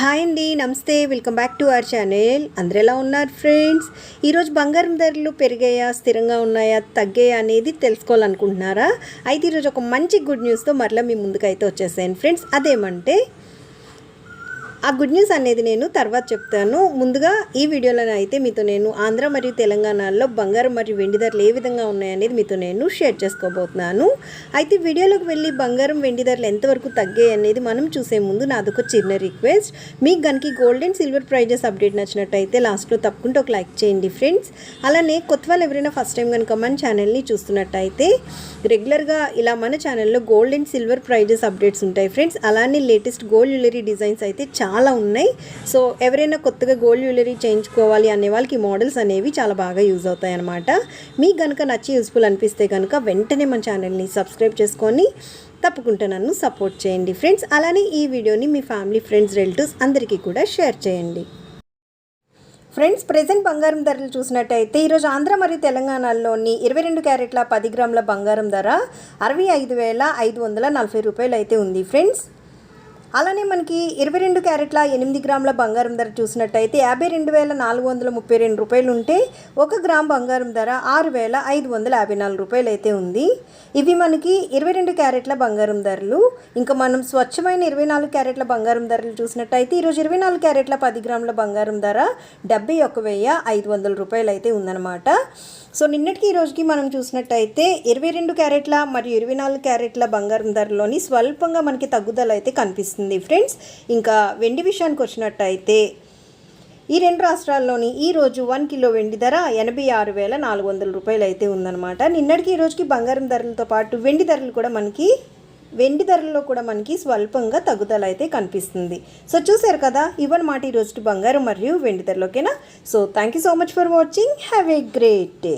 Hi అండి నమస్తే. Welcome back to our channel. అందరు ఎలా ఉన్నారు ఫ్రెండ్స్? ఈరోజు బంగారం ధరలు పెరిగాయా స్థిరంగా ఉన్నాయా తగ్గాయా అనేది తెలుసుకోవాలనుకుంటున్నారా? అయితే ఈరోజు ఒక మంచి గుడ్ న్యూస్తో మరలా మీ ముందుకైతే వచ్చేసాను ఫ్రెండ్స్ అదేమంటే ఆ గుడ్ న్యూస్ అనేది నేను తర్వాత చెప్తాను. ముందుగా ఈ వీడియోలో అయితే మీతో నేను ఆంధ్ర మరియు తెలంగాణలో బంగారం మరియు వెండి ధరలు ఏ విధంగా ఉన్నాయనేది మీతో నేను షేర్ చేసుకోబోతున్నాను. అయితే వీడియోలోకి వెళ్ళి బంగారం వెండి ధరలు ఎంతవరకు తగ్గాయి అనేది మనం చూసే ముందు నాదొక చిన్న రిక్వెస్ట్. మీకు కనుక gold and silver prices update నచ్చినట్టయితే లాస్ట్లో తప్పకుండా ఒక లైక్ చేయండి ఫ్రెండ్స్. అలానే కొత్త వాళ్ళు ఎవరైనా ఫస్ట్ టైం కనుక మన ఛానల్ని చూస్తున్నట్టయితే రెగ్యులర్గా ఇలా మన ఛానల్లో gold and silver prices updates ఉంటాయి ఫ్రెండ్స్. అలానే లేటెస్ట్ గోల్డ్ జ్యువెలరీ డిజైన్స్ అయితే చాలా ఉన్నాయి. సో ఎవరైనా కొత్తగా గోల్డ్ జ్యువెలరీ చేయించుకోవాలి అనే వాళ్ళకి ఈ మోడల్స్ అనేవి చాలా బాగా యూజ్ అవుతాయి అనమాట మీకు కనుక నచ్చి యూస్ఫుల్ అనిపిస్తే కనుక వెంటనే మన ఛానల్ని సబ్స్క్రైబ్ చేసుకొని తప్పకుండా నన్ను సపోర్ట్ చేయండి ఫ్రెండ్స్ అలానే ఈ వీడియోని మీ ఫ్యామిలీ ఫ్రెండ్స్ రిలేటివ్స్ అందరికీ కూడా షేర్ చేయండి. ఫ్రెండ్స్ ప్రెసెంట్ బంగారం ధరలు చూసినట్టయితే ఈరోజు ఆంధ్ర మరియు తెలంగాణలోని ఇరవై రెండు క్యారెట్ల పది గ్రాముల బంగారం ధర అరవై ఐదు వేల ఐదు వందల నలభై రూపాయలు అయితే ఉంది. ఫ్రెండ్స్ అలానే మనకి ఇరవై రెండు క్యారెట్ల ఎనిమిది గ్రాముల బంగారం ధర చూసినట్టయితే యాభై రెండు వేల నాలుగు వందల ముప్పై రెండు రూపాయలు ఉంటే ఒక గ్రామ్ బంగారం ధర ఆరు వేల ఐదు వందల యాభై నాలుగు రూపాయలు అయితే ఉంది. ఇవి మనకి ఇరవై రెండు క్యారెట్ల బంగారం ధరలు. ఇంకా మనం స్వచ్ఛమైన ఇరవై నాలుగు క్యారెట్ల బంగారం ధరలు చూసినట్టయితే ఈరోజు ఇరవై నాలుగు క్యారెట్ల పది గ్రాముల బంగారం ధర డెబ్బై ఒక వెయ్యి ఐదు వందల రూపాయలు అయితే ఉందన్నమాట. సో నిన్నటికి ఈ రోజుకి మనం చూసినట్టయితే ఇరవై రెండు క్యారెట్ల మరియు ఇరవై నాలుగు క్యారెట్ల బంగారం ధరలోని స్వల్పంగా మనకి తగ్గుదల అయితే కనిపిస్తుంది. ఫ్రెండ్స్ ఇంకా వెండి విషయానికి వచ్చినట్టయితే ఈ రెండు రాష్ట్రాల్లోని ఈరోజు వన్ కిలో వెండి ధర ఎనభై ఆరు వేల నాలుగు వందల రూపాయలు అయితే ఉందన్నమాట. నిన్నటికి ఈ రోజుకి బంగారం ధరలతో పాటు వెండి ధరలు కూడా మనకి వెండి ధరల్లో కూడా మనకి స్వల్పంగా తగ్గుదల అయితే కనిపిస్తుంది. సో చూసారు కదా ఇవన్నమాట ఈ రోజు బంగారం మరియు వెండి ధరలోకేనా? So thank you so much for watching have a great day